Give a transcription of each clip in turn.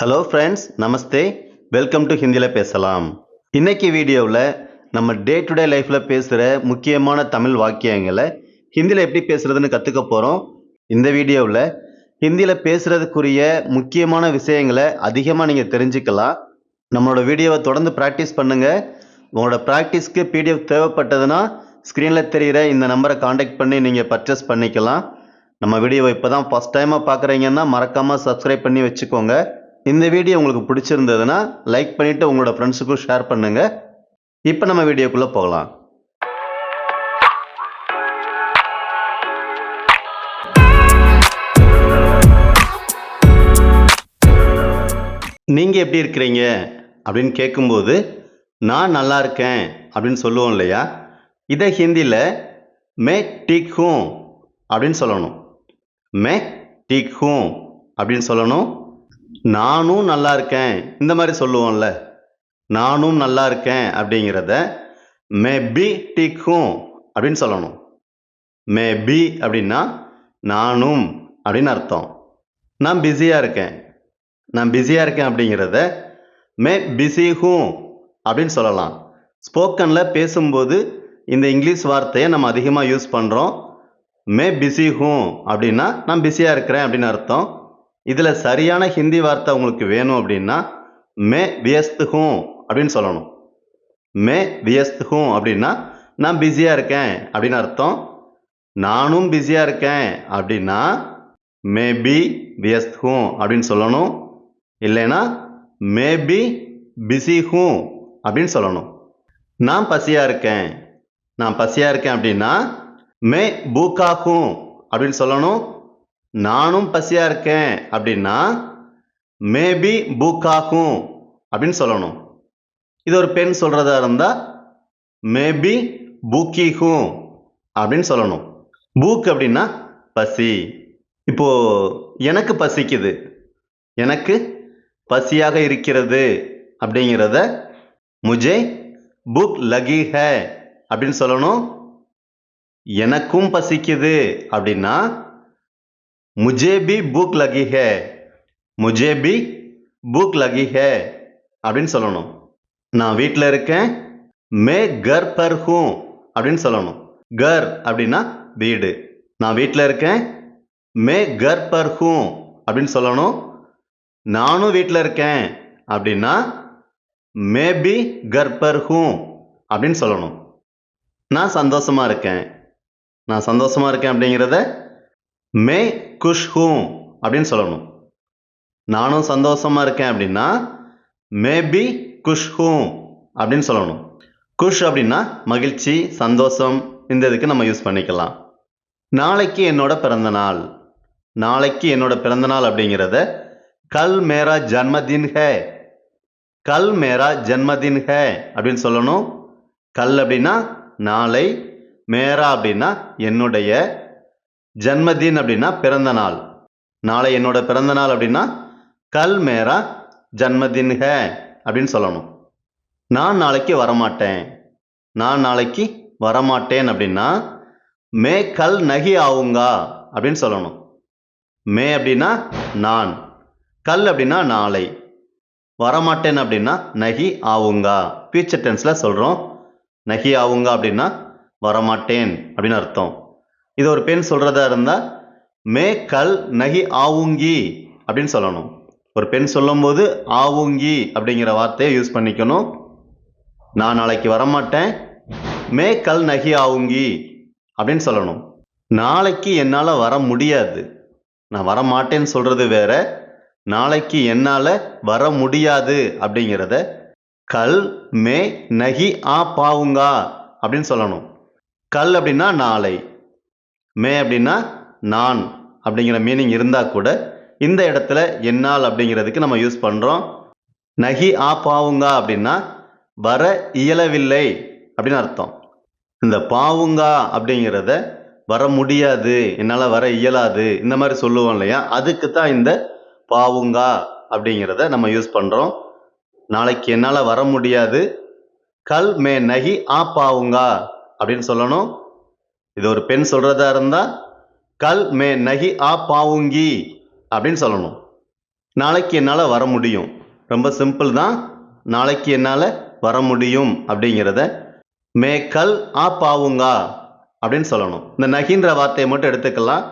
Hello friends Namaste welcome to ஹிந்தியில் பேசலாம். இன்னைக்கு வீடியோவில் நம்ம டே டு டே லைஃப்பில் பேசுகிற முக்கியமான தமிழ் வாக்கியங்களை ஹிந்தியில் எப்படி பேசுகிறதுன்னு கற்றுக்க போகிறோம் இந்த வீடியோவில் ஹிந்தியில் பேசுகிறதுக்குரிய முக்கியமான விஷயங்களை அதிகமாக நீங்கள் தெரிஞ்சுக்கலாம். நம்மளோட வீடியோவை தொடர்ந்து ப்ராக்டிஸ் பண்ணுங்கள் உங்களோட ப்ராக்டிஸ்க்கு பிடிஎஃப் தேவைப்பட்டதுன்னா ஸ்க்ரீனில் தெரிகிற இந்த நம்பரை காண்டாக்ட் பண்ணி நீங்கள் பர்ச்சேஸ் பண்ணிக்கலாம். நம்ம வீடியோவை இப்போ தான் ஃபஸ்ட் டைமாக பார்க்குறீங்கன்னா மறக்காமல் சப்ஸ்கிரைப் பண்ணி வச்சுக்கோங்க. இந்த வீடியோ உங்களுக்கு பிடிச்சிருந்ததுன்னா லைக் பண்ணிவிட்டு உங்களோட ஃப்ரெண்ட்ஸுக்கும் ஷேர் பண்ணுங்கள் இப்போ நம்ம வீடியோக்குள்ளே போகலாம். நீங்கள் எப்படி இருக்கிறீங்க? அப்படின்னு கேட்கும்போது நான் நல்லா இருக்கேன் அப்படின்னு சொல்லுவோம் இல்லையா? இதை ஹிந்தியில் மே டீக் ஹூம் அப்படின்னு சொல்லணும். மே டீக் ஹூம் அப்படின்னு சொல்லணும். நானும் நல்லா இருக்கேன். இந்த மாதிரி சொல்லுவோம்ல. நானும் நல்லா இருக்கேன் அப்படிங்கிறத மே பி டிக்கும் அப்படின்னு சொல்லணும். மே பி அப்படின்னா நானும் அப்படின்னு அர்த்தம். நான் பிஸியாக இருக்கேன். நான் பிஸியாக இருக்கேன் அப்படிங்கிறத மே பிஸி ஹூம் அப்படின்னு சொல்லலாம். ஸ்போக்கனில் பேசும்போது இந்த இங்கிலீஷ் வார்த்தையை நம்ம அதிகமாக யூஸ் பண்ணுறோம் மே பிஸி ஹூம் அப்படின்னா நான் பிஸியாக இருக்கிறேன் அப்படின்னு அர்த்தம். இதில் சரியான ஹிந்தி வார்த்தை உங்களுக்கு வேணும் அப்படின்னா மே வியஸ்து ஹூம் அப்படின்னு சொல்லணும். மே வியஸ்து ஹூம் அப்படின்னா நான் பிஸியாக இருக்கேன் அப்படின்னு அர்த்தம். நானும் பிஸியாக இருக்கேன் அப்படின்னா மே பி வியஸ்த் ஹூம் அப்படின்னு சொல்லணும். இல்லைன்னா மே பி பிஸி ஹூம் அப்படின்னு சொல்லணும். நான் பசியாக இருக்கேன் நான் பசியாக இருக்கேன் அப்படின்னா மே பூக்கா ஹூம் அப்படின்னு சொல்லணும். நானும் பசியாக இருக்கேன் அப்படின்னா மேபி பூக்காகும் அப்படின்னு சொல்லணும். இது ஒரு பெண் சொல்கிறதா இருந்தால் மேபி பூக்கிஹும் அப்படின்னு சொல்லணும். பூக் அப்படின்னா பசி. இப்போ எனக்கு பசிக்குது. எனக்கு பசியாக இருக்கிறது அப்படிங்கிறத முஜே புக் லகி ஹே அப்படின்னு சொல்லணும். எனக்கும் பசிக்குது அப்படின்னா முஜே பி புக் லகி ஹே முஜே பி புக் லகி ஹே அப்படின்னு சொல்லணும் நான் வீட்டில் இருக்கேன் மே கர் பர் ஹூ அப்படின்னு சொல்லணும் கர் அப்படின்னா வீடு நான் வீட்டில் இருக்கேன் மே கர் பர் ஹூ அப்படின்னு சொல்லணும் நானும் வீட்டில் இருக்கேன் அப்படின்னா மே பி கர் பர் ஹூ அப்படின்னு சொல்லணும் நான் சந்தோஷமாக இருக்கேன் நான் சந்தோஷமாக இருக்கேன் அப்படிங்கிறத மே குஷ் ஹூம் அப்படின்னு சொல்லணும். நானும் சந்தோஷமாக இருக்கேன் அப்படின்னா மேபி குஷ் ஹூம் அப்படின்னு சொல்லணும். குஷ் அப்படின்னா மகிழ்ச்சி சந்தோஷம் இந்த இதுக்கு நம்ம யூஸ் பண்ணிக்கலாம். நாளைக்கு என்னோட பிறந்த நாள். நாளைக்கு என்னோட பிறந்த நாள் அப்படிங்கிறத கல் மேரா ஜன்மதின் ஹே. கல் மேரா ஜன்மதின் ஹே அப்படின்னு சொல்லணும். கல் அப்படின்னா நாளை மேரா அப்படின்னா என்னுடைய ஜன்மதின் அப்படின்னா பிறந்த நாள். நாளை என்னோட பிறந்த நாள் அப்படின்னா கல் மேரா ஜன்மதின் ஹே அப்படின்னு சொல்லணும். நான் நாளைக்கு வரமாட்டேன். நான் நாளைக்கு வரமாட்டேன் அப்படின்னா மே கல் நகி ஆவுங்கா அப்படின்னு சொல்லணும். மே அப்படின்னா நான். கல் அப்படின்னா நாளை. வரமாட்டேன் அப்படின்னா நகி ஆவுங்கா. ஃபியூச்சர் டென்ஸில் சொல்கிறோம் நகி ஆவுங்கா அப்படின்னா வரமாட்டேன் அப்படின்னு அர்த்தம். இது ஒரு பெண் சொல்கிறதா இருந்தால் மே கல் நகி ஆவுங்கி அப்படின்னு சொல்லணும். ஒரு பெண் சொல்லும்போது ஆவுங்கி அப்படிங்கிற வார்த்தையை யூஸ் பண்ணிக்கணும். நான் நாளைக்கு வரமாட்டேன். மே கல் நகி ஆவுங்கி அப்படின்னு சொல்லணும். நாளைக்கு என்னால் வர முடியாது. நான் வரமாட்டேன்னு சொல்கிறது வேற. நாளைக்கு என்னால் வர முடியாது அப்படிங்கிறத கல் மே நகி ஆ பாவுங்கா அப்படின்னு சொல்லணும். கல் அப்படின்னா நாளை மே அப்படின்னா நான் அப்படிங்கிற மீனிங் இருந்தால் கூட இந்த இடத்துல என்னால் அப்படிங்கிறதுக்கு நம்ம யூஸ் பண்ணுறோம் நகி ஆ பாவுங்கா அப்படின்னா வர இயலவில்லை அப்படின்னு அர்த்தம். இந்த பாவுங்கா அப்படிங்கிறத வர முடியாது என்னால் வர இயலாது இந்த மாதிரி சொல்லுவோம் இல்லையா? அதுக்கு தான் இந்த பாவுங்கா அப்படிங்கிறத நம்ம யூஸ் பண்ணுறோம் நாளைக்கு என்னால் வர முடியாது. கல் மே நகி ஆ பாவுங்கா அப்படின்னு சொல்லணும். இது ஒரு பெண் சொல்கிறதா இருந்தால் கல் மே நகி ஆ பாவுங்கி அப்படின்னு சொல்லணும். நாளைக்கு என்னால் வர முடியும். ரொம்ப சிம்பிள் தான். நாளைக்கு என்னால் வர முடியும் அப்படிங்கிறத மே கல் ஆ பாவுங்கா அப்படின்னு சொல்லணும். இந்த நகின்ற வார்த்தையை மட்டும் எடுத்துக்கலாம்.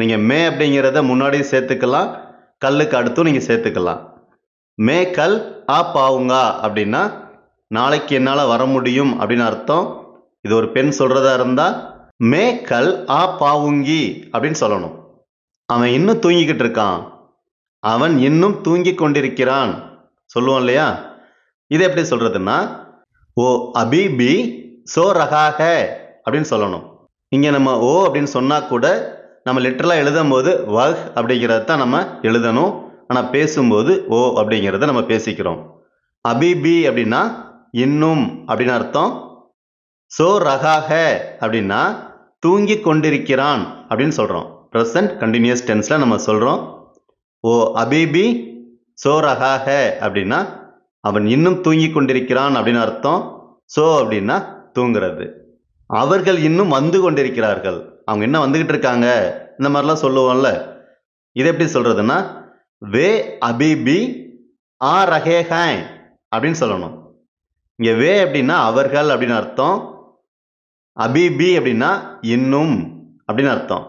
நீங்கள் மே அப்படிங்கிறத முன்னாடியும் சேர்த்துக்கலாம். கல்லுக்கு அடுத்தும் நீங்கள் சேர்த்துக்கலாம். மே கல் ஆ பாவுங்கா அப்படின்னா நாளைக்கு என்னால் வர முடியும் அப்படின்னு அர்த்தம். இது ஒரு பெண் சொல்கிறதா இருந்தால் மே கல் ஆ பாவுங்கி அப்படின்னு சொல்லணும். அவன் இன்னும் தூங்கிக்கிட்டு இருக்கான். அவன் இன்னும் தூங்கி கொண்டிருக்கிறான். சொல்லுவோம் இல்லையா? இது எப்படி சொல்கிறதுன்னா ஓ அபி பி சோ ரகாக அப்படின்னு சொல்லணும். இங்கே நம்ம ஓ அப்படின்னு சொன்னால் கூட நம்ம லிட்டரலாக எழுதும் போது வஹ் அப்படிங்கிறத தான் நம்ம எழுதணும். ஆனால் பேசும்போது ஓ அப்படிங்கிறத நம்ம பேசிக்கிறோம். அபிபி அப்படின்னா இன்னும் அப்படின்னு அர்த்தம். சோ ரகாக அப்படின்னா தூங்கி கொண்டிருக்கிறான் அப்படின்னு சொல்கிறோம் ப்ரெசன்ட் கண்டினியூஸ் டென்ஸில் நம்ம சொல்கிறோம் ஓ அபிபி சோரகாக அப்படின்னா அவன் இன்னும் தூங்கி கொண்டிருக்கிறான் அப்படின்னு அர்த்தம். சோ அப்படின்னா தூங்குறது. அவர்கள் இன்னும் வந்து கொண்டிருக்கிறார்கள். அவங்க என்ன வந்துக்கிட்டு இருக்காங்க. இந்த மாதிரிலாம் சொல்லுவோம்ல. இது எப்படி சொல்கிறதுன்னா வே அபிபி ஆ ரகேஹாய் அப்படின்னு சொல்லணும். இங்கே வே அப்படின்னா அவர்கள் அப்படின்னு அர்த்தம். அபிபி அப்படின்னா இன்னும் அப்படின்னு அர்த்தம்.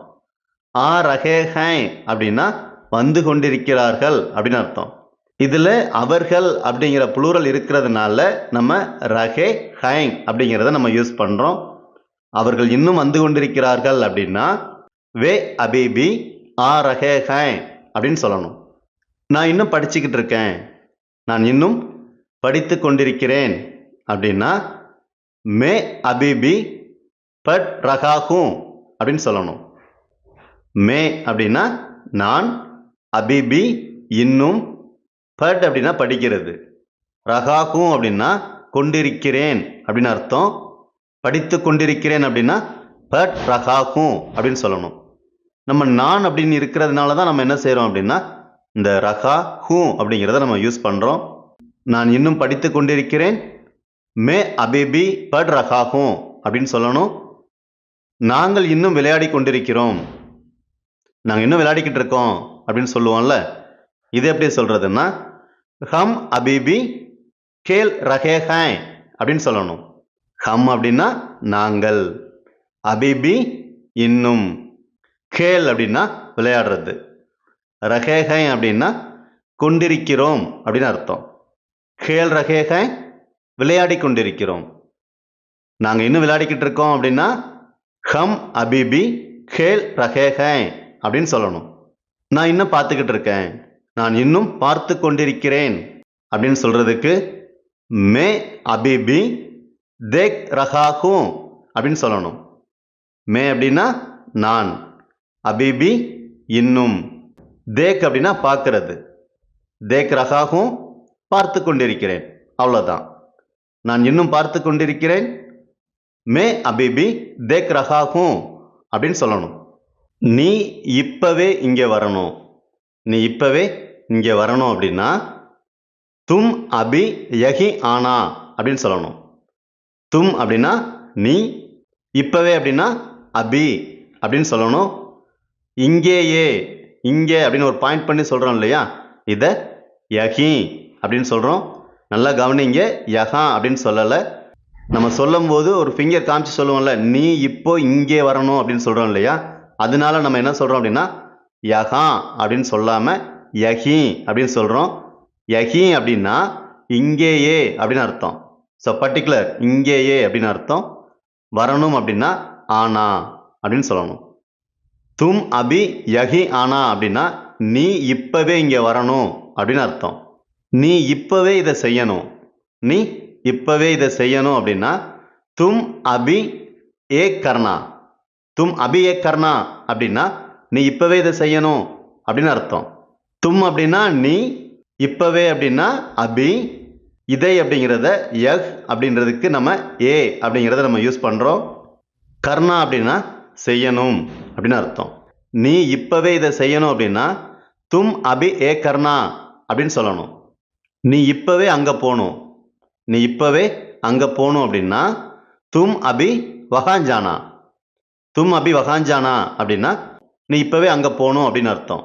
ஆ ரஹே ஹை அப்படின்னா வந்து கொண்டிருக்கிறார்கள் அப்படின்னு அர்த்தம். இதில் அவர்கள் அப்படிங்கிற புளூரல் இருக்கிறதுனால நம்ம ரஹே ஹைங் அப்படிங்கிறத நம்ம யூஸ் பண்ணுறோம் அவர்கள் இன்னும் வந்து கொண்டிருக்கிறார்கள் அப்படின்னா வே அபிபி ஆ ரஹே ஹை அப்படின்னு சொல்லணும். நான் இன்னும் படிச்சுக்கிட்டு இருக்கேன். நான் இன்னும் படித்து கொண்டிருக்கிறேன் அப்படின்னா மே அபிபி பட் ரகாகும் அப்படின்னு சொல்லணும். மே அப்படின்னா நான் அபிபி இன்னும் பட் அப்படின்னா படிக்கிறது. ரகாகும் அப்படின்னா கொண்டிருக்கிறேன் அப்படின்னு அர்த்தம். படித்து கொண்டிருக்கிறேன் அப்படின்னா பட் ரகாகும் அப்படின்னு சொல்லணும். நம்ம நான் அப்படின்னு இருக்கிறதுனால தான் நம்ம என்ன செய்கிறோம் அப்படின்னா இந்த ரகா ஹூ அப்படிங்கிறத நம்ம யூஸ் பண்ணுறோம் நான் இன்னும் படித்து கொண்டிருக்கிறேன். மே அபிபி பட் ரகாகும் அப்படின்னு சொல்லணும். நாங்கள் இன்னும் விளையாடி கொண்டிருக்கிறோம். நாங்கள் இன்னும் விளையாடிக்கிட்டு இருக்கோம் அப்படின்னு சொல்லுவோம்ல. இது எப்படி சொல்கிறதுன்னா ஹம் அபிபி கேல் ரஹே ஹாய் அப்படின்னு சொல்லணும். ஹம் அப்படின்னா நாங்கள். அபிபி இன்னும். கேல் அப்படின்னா விளையாடுறது. ரகேகை அப்படின்னா கொண்டிருக்கிறோம் அப்படின்னு அர்த்தம். கேல் ரகேகை விளையாடி கொண்டிருக்கிறோம். நாங்கள் இன்னும் விளையாடிக்கிட்டு இருக்கோம் அப்படின்னா ஹம் அபிபி கேல் ரகேகை அப்படின்னு சொல்லணும். நான் இன்னும் பார்த்துக்கிட்டு இருக்கேன். நான் இன்னும் பார்த்து கொண்டிருக்கிறேன் அப்படின்னு சொல்கிறதுக்கு மே அபிபி தேக் ரஹாகும் அப்படின்னு சொல்லணும். மே அப்படின்னா நான் அபிபி இன்னும். தேக் அப்படின்னா பார்க்கறது. தேக் ரகாகும் பார்த்து கொண்டிருக்கிறேன். அவ்வளோதான் நான் இன்னும் பார்த்து கொண்டிருக்கிறேன். மே அபிபி தேக் ரஹா ஹூம் அப்படின்னு சொல்லணும். நீ இப்பவே இங்கே வரணும். நீ இப்பவே இங்கே வரணும் அப்படின்னா தும் அபி யஹி ஆனா அப்படின்னு சொல்லணும். தும் அப்படின்னா நீ இப்பவே அப்படின்னா அபி அப்படின்னு சொல்லணும். இங்கேயே இங்கே அப்படின்னு ஒரு பாயிண்ட் பண்ணி சொல்கிறோம் இல்லையா? இதை யஹி அப்படின்னு சொல்கிறோம் நல்லா கவனிங்க யஹா அப்படின்னு சொல்லலை. நம்ம சொல்லும் போது ஒரு ஃபிங்கர் காமிச்சு சொல்லுவோம்ல நீ இப்போ இங்கே வரணும் அப்படின்னு சொல்கிறோம் இல்லையா? அதனால நம்ம என்ன சொல்கிறோம் அப்படின்னா யஹா அப்படின்னு சொல்லாமல் யஹி அப்படின்னு சொல்கிறோம் யஹி அப்படின்னா இங்கேயே அப்படின்னு அர்த்தம். ஸோ பர்டிகுலர் இங்கேயே அப்படின்னு அர்த்தம். வரணும் அப்படின்னா ஆனா அப்படின்னு சொல்லணும். தும் அபி யஹி ஆனா அப்படின்னா நீ இப்போவே இங்கே வரணும் அப்படின்னு அர்த்தம். நீ இப்போவே இதை செய்யணும் நீ இப்போவே இதை செய்யணும் அப்படின்னா தும் அபி ஏ கர்ணா தும் அபி ஏ கர்ணா அப்படின்னா நீ இப்போவே இதை செய்யணும் அப்படின்னு அர்த்தம். தும் அப்படின்னா நீ இப்போவே அப்படின்னா அபி இதை அப்படிங்கிறத எஹ் அப்படின்றதுக்கு நம்ம ஏ அப்படிங்கிறத நம்ம யூஸ் பண்ணுறோம் கர்ணா அப்படின்னா செய்யணும் அப்படின்னு அர்த்தம். நீ இப்போவே இதை செய்யணும் அப்படின்னா தும் அபி ஏ கர்ணா அப்படின்னு சொல்லணும். நீ இப்போவே அங்கே போகணும். நீ இப்போவே அங்கே போகணும் அப்படின்னா தும் அபி வகாஞ்சானா தும் அபி வகாஞ்சானா அப்படின்னா நீ இப்போவே அங்கே போகணும் அப்படின்னு அர்த்தம்.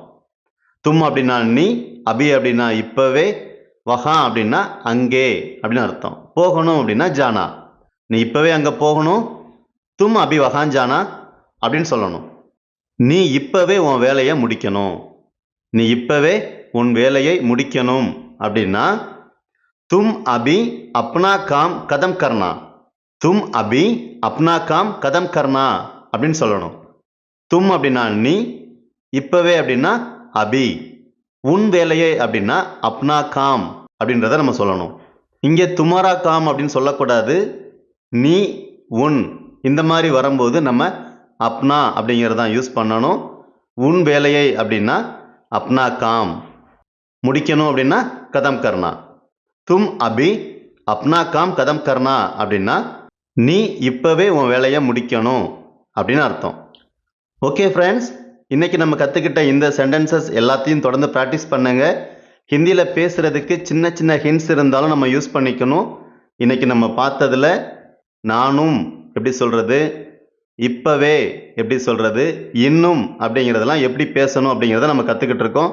தும் அப்படின்னா நீ அபி அப்படின்னா இப்போவே வகா அப்படின்னா அங்கே அப்படின்னு அர்த்தம். போகணும் அப்படின்னா ஜானா. நீ இப்போவே அங்கே போகணும் தும் அபி வகாஞ்சானா அப்படின்னு சொல்லணும். நீ இப்போவே உன் வேலையை முடிக்கணும். நீ இப்போவே உன் வேலையை முடிக்கணும் அப்படின்னா தும் அபி அப்னா காம் கதம் கர்னா தும் அபி அப்னா காம் கதம் கர்னா அப்படின்னு சொல்லணும். தும் அப்படின்னா நீ இப்போவே அப்படின்னா அபி. உன் வேலையை அப்படின்னா அப்னா காம் அப்படின்றத நம்ம சொல்லணும். இங்கே துமாரா காம் அப்படின்னு சொல்லக்கூடாது. நீ உன் இந்த மாதிரி வரும்போது நம்ம அப்னா அப்படிங்கிறதான் யூஸ் பண்ணணும். உன் வேலையை அப்படின்னா அப்னா காம். முடிக்கணும் அப்படின்னா கதம் கர்னா தும் அபி அப்னா காம் கதம் கர்னா அப்படின்னா நீ இப்போவே உன் வேலையை முடிக்கணும் அப்படின்னு அர்த்தம். ஓகே ஃப்ரெண்ட்ஸ் இன்றைக்கி நம்ம கற்றுக்கிட்ட இந்த சென்டென்சஸ் எல்லாத்தையும் தொடர்ந்து ப்ராக்டிஸ் பண்ணுங்க. ஹிந்தியில் பேசுகிறதுக்கு சின்ன சின்ன ஹிண்ட்ஸ் இருந்தாலும் நம்ம யூஸ் பண்ணிக்கணும். இன்றைக்கி நம்ம பார்த்ததுல நானும் எப்படி சொல்கிறது இப்போவே எப்படி சொல்கிறது இன்னும் அப்படிங்கிறதெல்லாம் எப்படி பேசணும் அப்படிங்கிறத நம்ம கற்றுக்கிட்டு இருக்கோம்.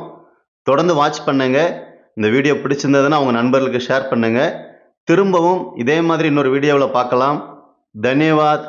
தொடர்ந்து வாட்ச் பண்ணுங்க. இந்த வீடியோ பிடிச்சிருந்ததுன்னா அவங்க நண்பர்களுக்கு ஷேர் பண்ணுங்க. திரும்பவும் இதே மாதிரி இன்னொரு வீடியோவில் பார்க்கலாம். தன்யவாத்.